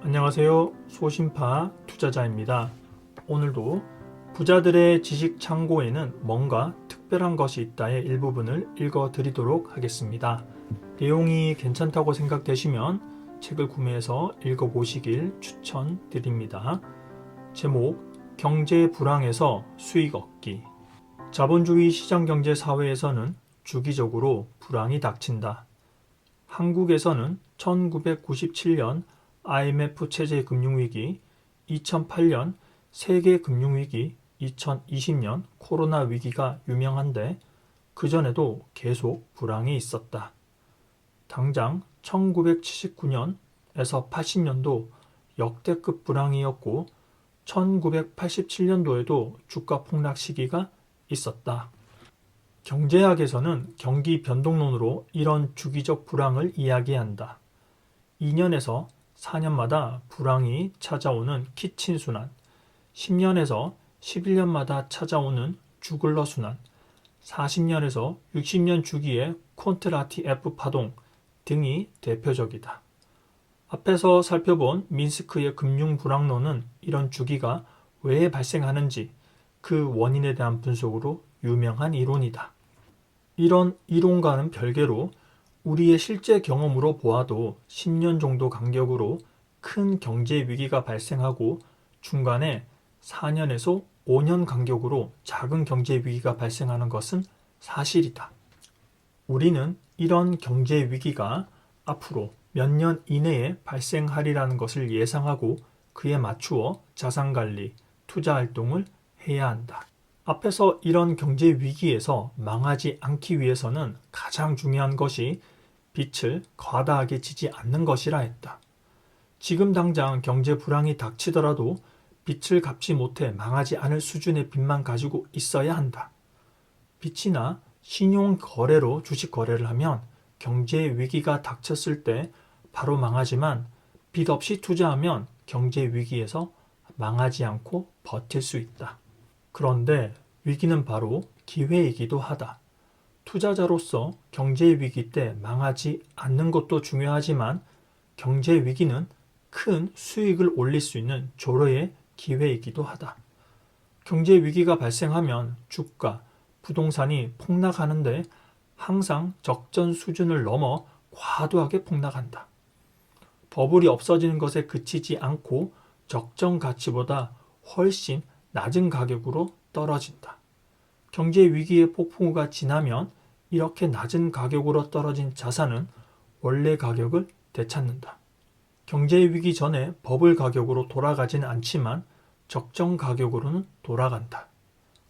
안녕하세요. 소심파 투자자입니다. 오늘도 부자들의 지식 창고에는 뭔가 특별한 것이 있다의 일부분을 읽어 드리도록 하겠습니다. 내용이 괜찮다고 생각되시면 책을 구매해서 읽어 보시길 추천드립니다. 제목 경제 불황에서 수익 얻기 자본주의 시장 경제 사회에서는 주기적으로 불황이 닥친다. 한국에서는 1997년 IMF 체제 금융위기, 2008년 세계 금융위기, 2020년 코로나 위기가 유명한데 그전에도 계속 불황이 있었다. 당장 1979년에서 80년도 역대급 불황이었고 1987년도에도 주가 폭락 시기가 있었다. 경제학에서는 경기 변동론으로 이런 주기적 불황을 이야기한다. 2년에서 4년마다 불황이 찾아오는 키친 순환, 10년에서 11년마다 찾아오는 주글러 순환, 40년에서 60년 주기의 콘트라티 F 파동 등이 대표적이다. 앞에서 살펴본 민스크의 금융 불황론은 이런 주기가 왜 발생하는지 그 원인에 대한 분석으로 유명한 이론이다. 이런 이론과는 별개로 우리의 실제 경험으로 보아도 10년 정도 간격으로 큰 경제 위기가 발생하고 중간에 4년에서 5년 간격으로 작은 경제 위기가 발생하는 것은 사실이다. 우리는 이런 경제 위기가 앞으로 몇 년 이내에 발생하리라는 것을 예상하고 그에 맞추어 자산 관리, 투자 활동을 해야 한다. 앞에서 이런 경제 위기에서 망하지 않기 위해서는 가장 중요한 것이 빛을 과다하게 지지 않는 것이라 했다. 지금 당장 경제 불황이 닥치더라도 빛을 갚지 못해 망하지 않을 수준의 빚만 가지고 있어야 한다. 빚이나 신용 거래로 주식 거래를 하면 경제 위기가 닥쳤을 때 바로 망하지만 빚 없이 투자하면 경제 위기에서 망하지 않고 버틸 수 있다. 그런데 위기는 바로 기회이기도 하다. 투자자로서 경제 위기 때 망하지 않는 것도 중요하지만 경제 위기는 큰 수익을 올릴 수 있는 조로의 기회이기도 하다. 경제 위기가 발생하면 주가, 부동산이 폭락하는데 항상 적전 수준을 넘어 과도하게 폭락한다. 버블이 없어지는 것에 그치지 않고 적정 가치보다 훨씬 낮은 가격으로 떨어진다. 경제 위기의 폭풍우가 지나면 이렇게 낮은 가격으로 떨어진 자산은 원래 가격을 되찾는다. 경제 위기 전에 버블 가격으로 돌아가지는 않지만 적정 가격으로는 돌아간다.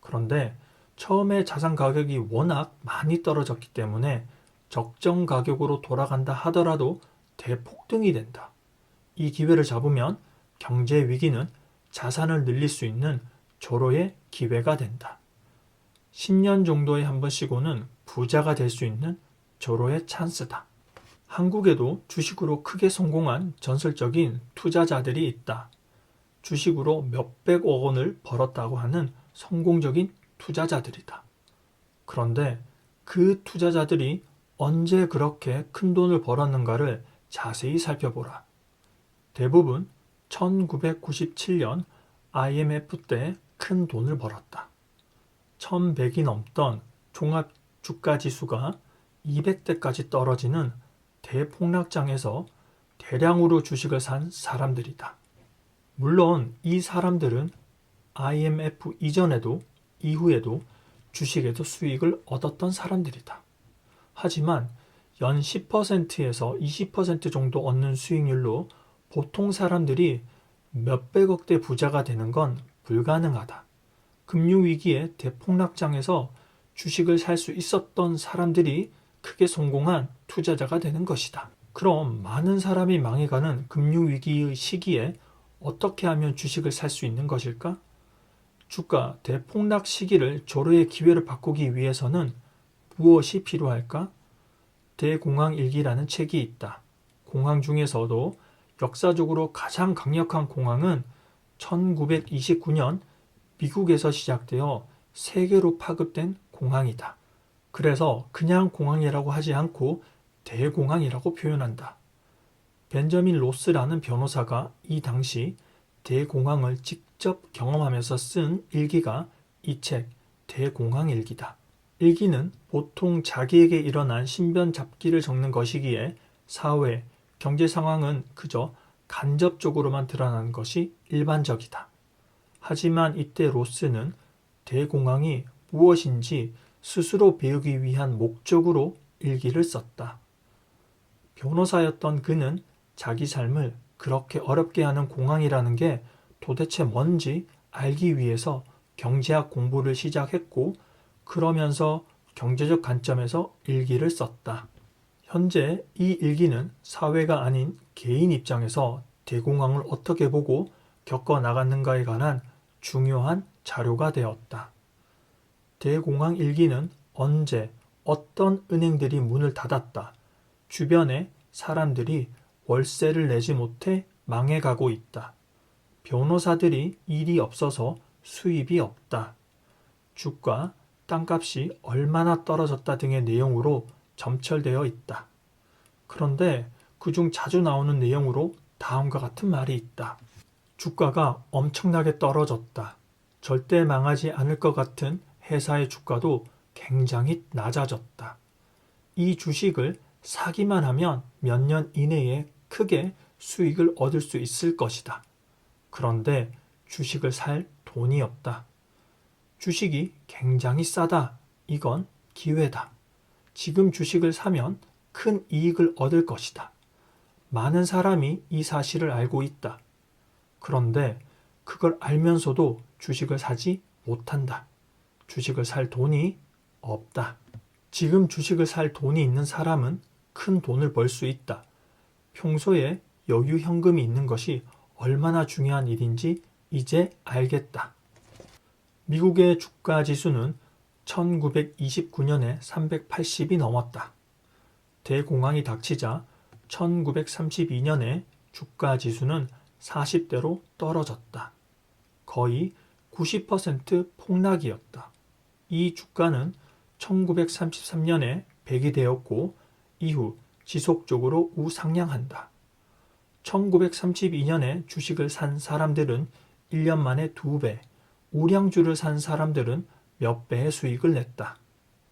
그런데 처음에 자산 가격이 워낙 많이 떨어졌기 때문에 적정 가격으로 돌아간다 하더라도 대폭등이 된다. 이 기회를 잡으면 경제 위기는 자산을 늘릴 수 있는 조로의 기회가 된다. 10년 정도에 한 번씩 오는 부자가 될 수 있는 조로의 찬스다. 한국에도 주식으로 크게 성공한 전설적인 투자자들이 있다. 주식으로 몇백억 원을 벌었다고 하는 성공적인 투자자들이다. 그런데 그 투자자들이 언제 그렇게 큰 돈을 벌었는가를 자세히 살펴보라. 대부분 1997년 IMF 때 큰 돈을 벌었다. 1100이 넘던 종합 주가 지수가 200대까지 떨어지는 대폭락장에서 대량으로 주식을 산 사람들이다. 물론 이 사람들은 IMF 이전에도 이후에도 주식에도 수익을 얻었던 사람들이다. 하지만 연 10%에서 20% 정도 얻는 수익률로 보통 사람들이 몇백억대 부자가 되는 건 불가능하다. 금융위기의 대폭락장에서 주식을 살 수 있었던 사람들이 크게 성공한 투자자가 되는 것이다. 그럼 많은 사람이 망해가는 금융위기의 시기에 어떻게 하면 주식을 살 수 있는 것일까? 주가 대폭락 시기를 조로의 기회를 바꾸기 위해서는 무엇이 필요할까? 대공황 일기라는 책이 있다. 공황 중에서도 역사적으로 가장 강력한 공황은 1929년 미국에서 시작되어 세계로 파급된 공황이다. 그래서 그냥 공황이라고 하지 않고 대공황이라고 표현한다. 벤저민 로스라는 변호사가 이 당시 대공황을 직접 경험하면서 쓴 일기가 이 책 대공황일기다. 일기는 보통 자기에게 일어난 신변 잡기를 적는 것이기에 사회, 경제 상황은 그저 간접적으로만 드러나는 것이 일반적이다. 하지만 이때 로스는 대공황이 무엇인지 스스로 배우기 위한 목적으로 일기를 썼다. 변호사였던 그는 자기 삶을 그렇게 어렵게 하는 공황이라는 게 도대체 뭔지 알기 위해서 경제학 공부를 시작했고 그러면서 경제적 관점에서 일기를 썼다. 현재 이 일기는 사회가 아닌 개인 입장에서 대공황을 어떻게 보고 겪어 나갔는가에 관한 중요한 자료가 되었다. 대공황 일기는 언제 어떤 은행들이 문을 닫았다. 주변에 사람들이 월세를 내지 못해 망해가고 있다. 변호사들이 일이 없어서 수입이 없다. 주가, 땅값이 얼마나 떨어졌다 등의 내용으로 점철되어 있다. 그런데 그중 자주 나오는 내용으로 다음과 같은 말이 있다. 주가가 엄청나게 떨어졌다. 절대 망하지 않을 것 같은 회사의 주가도 굉장히 낮아졌다. 이 주식을 사기만 하면 몇 년 이내에 크게 수익을 얻을 수 있을 것이다. 그런데 주식을 살 돈이 없다. 주식이 굉장히 싸다. 이건 기회다. 지금 주식을 사면 큰 이익을 얻을 것이다. 많은 사람이 이 사실을 알고 있다. 그런데 그걸 알면서도 주식을 사지 못한다. 주식을 살 돈이 없다. 지금 주식을 살 돈이 있는 사람은 큰 돈을 벌 수 있다. 평소에 여유 현금이 있는 것이 얼마나 중요한 일인지 이제 알겠다. 미국의 주가 지수는 1929년에 380이 넘었다. 대공황이 닥치자 1932년에 주가 지수는 40대로 떨어졌다. 거의 90% 폭락이었다. 이 주가는 1933년에 100이 되었고 이후 지속적으로 우상향한다. 1932년에 주식을 산 사람들은 1년 만에 2배, 우량주를 산 사람들은 몇 배의 수익을 냈다.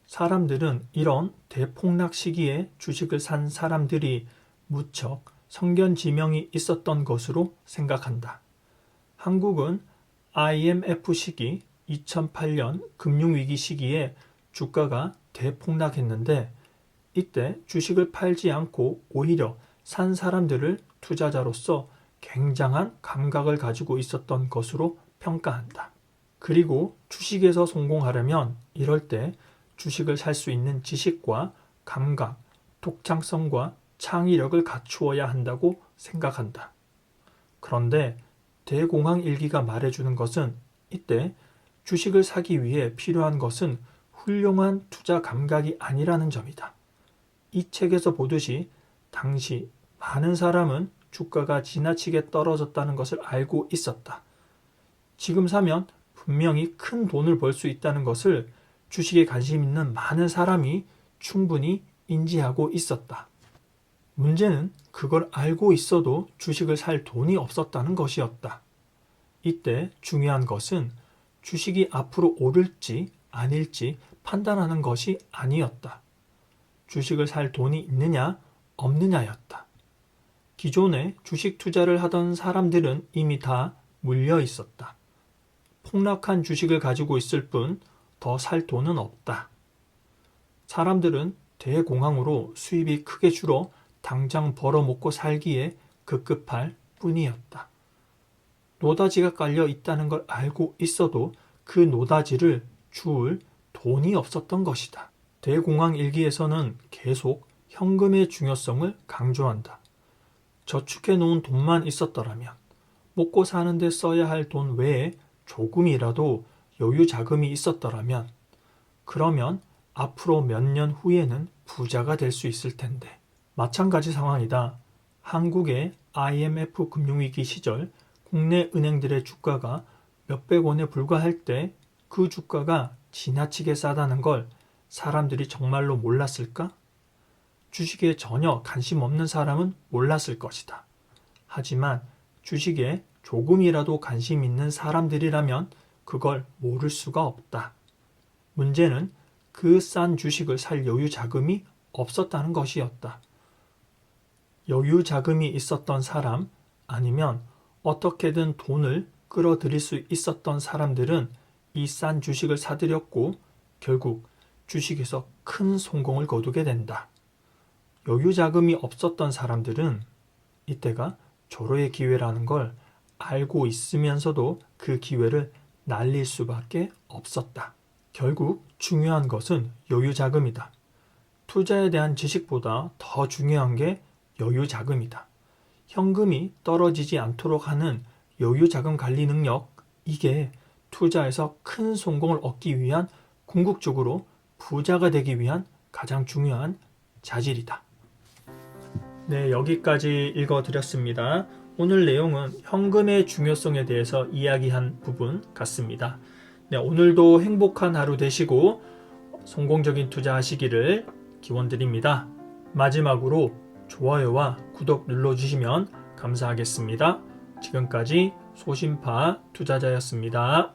사람들은 이런 대폭락 시기에 주식을 산 사람들이 무척 성견지명이 있었던 것으로 생각한다. 한국은 IMF 시기 2008년 금융위기 시기에 주가가 대폭락했는데 이때 주식을 팔지 않고 오히려 산 사람들을 투자자로서 굉장한 감각을 가지고 있었던 것으로 평가한다. 그리고 주식에서 성공하려면 이럴 때 주식을 살 수 있는 지식과 감각, 독창성과 창의력을 갖추어야 한다고 생각한다. 그런데 대공황 일기가 말해주는 것은 이때 주식을 사기 위해 필요한 것은 훌륭한 투자 감각이 아니라는 점이다. 이 책에서 보듯이 당시 많은 사람은 주가가 지나치게 떨어졌다는 것을 알고 있었다. 지금 사면 분명히 큰 돈을 벌 수 있다는 것을 주식에 관심 있는 많은 사람이 충분히 인지하고 있었다. 문제는 그걸 알고 있어도 주식을 살 돈이 없었다는 것이었다. 이때 중요한 것은 주식이 앞으로 오를지 아닐지 판단하는 것이 아니었다. 주식을 살 돈이 있느냐 없느냐였다. 기존에 주식 투자를 하던 사람들은 이미 다 물려 있었다. 폭락한 주식을 가지고 있을 뿐 더 살 돈은 없다. 사람들은 대공황으로 수입이 크게 줄어 당장 벌어먹고 살기에 급급할 뿐이었다. 노다지가 깔려 있다는 걸 알고 있어도 그 노다지를 주울 돈이 없었던 것이다. 대공황 일기에서는 계속 현금의 중요성을 강조한다. 저축해 놓은 돈만 있었더라면 먹고 사는데 써야 할 돈 외에 조금이라도 여유 자금이 있었더라면 그러면 앞으로 몇 년 후에는 부자가 될 수 있을 텐데 마찬가지 상황이다. 한국의 IMF 금융위기 시절 국내 은행들의 주가가 몇백 원에 불과할 때 그 주가가 지나치게 싸다는 걸 사람들이 정말로 몰랐을까? 주식에 전혀 관심 없는 사람은 몰랐을 것이다. 하지만 주식에 조금이라도 관심 있는 사람들이라면 그걸 모를 수가 없다. 문제는 그 싼 주식을 살 여유 자금이 없었다는 것이었다. 여유 자금이 있었던 사람 아니면 어떻게든 돈을 끌어들일 수 있었던 사람들은 이 싼 주식을 사들였고 결국 주식에서 큰 성공을 거두게 된다. 여유 자금이 없었던 사람들은 이때가 절호의 기회라는 걸 알고 있으면서도 그 기회를 날릴 수밖에 없었다. 결국 중요한 것은 여유 자금이다. 투자에 대한 지식보다 더 중요한 게 여유 자금이다. 현금이 떨어지지 않도록 하는 여유 자금 관리 능력, 이게 투자에서 큰 성공을 얻기 위한 궁극적으로 부자가 되기 위한 가장 중요한 자질이다. 네, 여기까지 읽어드렸습니다. 오늘 내용은 현금의 중요성에 대해서 이야기한 부분 같습니다. 네, 오늘도 행복한 하루 되시고 성공적인 투자하시기를 기원드립니다. 마지막으로 좋아요와 구독 눌러주시면 감사하겠습니다. 지금까지 소심파 투자자였습니다.